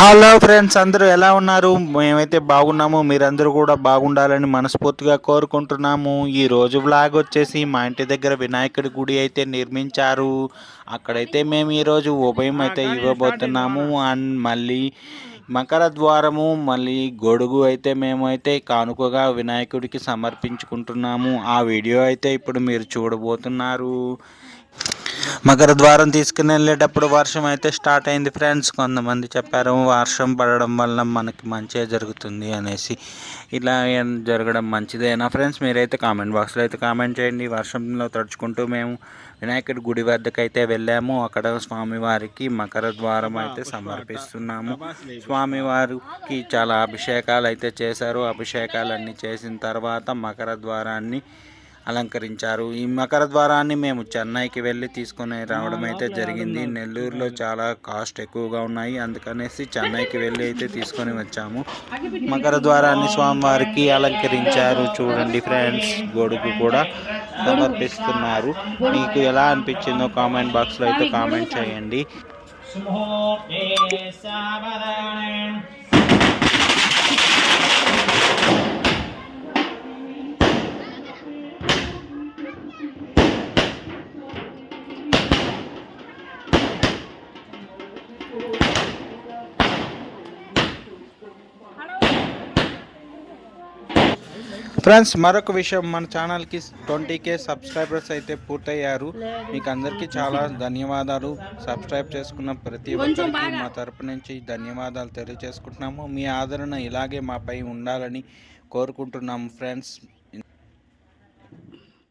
Hello friends అందరూ ఎలా ఉన్నారు? మేమైతే బాగున్నాము. మీరందరూ కూడా బాగుండాలని మనస్ఫూర్తిగా కోరుకుంటున్నాము. ఈ రోజు వ్లాగ్ వచ్చేసి మా ఇంటి దగ్గర వినాయకుడి గుడి అయితే నిర్మించారు. అక్కడైతే మేము ఈరోజు ఉభయం అయితే ఇవ్వబోతున్నాము. అండ్ మళ్ళీ మకర ద్వారము మళ్ళీ గొడుగు అయితే మేమైతే కానుకగా వినాయకుడికి సమర్పించుకుంటున్నాము. ఆ వీడియో అయితే ఇప్పుడు మీరు చూడబోతున్నారు. మకర ద్వారం తీసుకుని వెళ్ళేటప్పుడు వర్షం అయితే స్టార్ట్ అయింది ఫ్రెండ్స్. కొంతమంది చెప్పారు వర్షం పడడం వల్ల మనకి మంచిగా జరుగుతుంది అనేసి. ఇలా జరగడం మంచిదేనా ఫ్రెండ్స్? మీరైతే కామెంట్ బాక్స్లో అయితే కామెంట్ చేయండి. వర్షంలో తడుచుకుంటూ మేము వినాయకుడి గుడి వద్దకు అయితే వెళ్ళాము. అక్కడ స్వామివారికి మకర ద్వారం అయితే సమర్పిస్తున్నాము. స్వామివారికి చాలా అభిషేకాలు అయితే చేశారు. అభిషేకాలన్నీ చేసిన తర్వాత మకర ద్వారాన్ని అలంకరించారు. ఈ మకర ద్వారాన్ని మేము చెన్నైకి వెళ్ళి తీసుకొని రావడం అయితే జరిగింది. నెల్లూరులో చాలా కాస్ట్ ఎక్కువగా ఉన్నాయి. అందుకనేసి చెన్నైకి వెళ్ళి అయితే తీసుకొని వచ్చాము. మకర ద్వారాన్ని స్వామివారికి అలంకరించారు. చూడండి ఫ్రెండ్స్ గొడుగు కూడా సమర్పిస్తున్నారు. మీకు ఎలా అనిపించిందో కామెంట్ బాక్స్లో అయితే కామెంట్ చేయండి. ఫ్రెండ్స్ మరొక విషయం మన ఛానల్కి ట్వంటీ కే సబ్స్క్రైబర్స్ అయితే పూర్తయ్యారు. మీకు అందరికీ చాలా ధన్యవాదాలు. సబ్స్క్రైబ్ చేసుకున్న ప్రతి ఒక్కరికి మా తరపు నుంచి ధన్యవాదాలు తెలియజేసుకుంటున్నాము. మీ ఆదరణ ఇలాగే మాపై ఉండాలని కోరుకుంటున్నాము ఫ్రెండ్స్.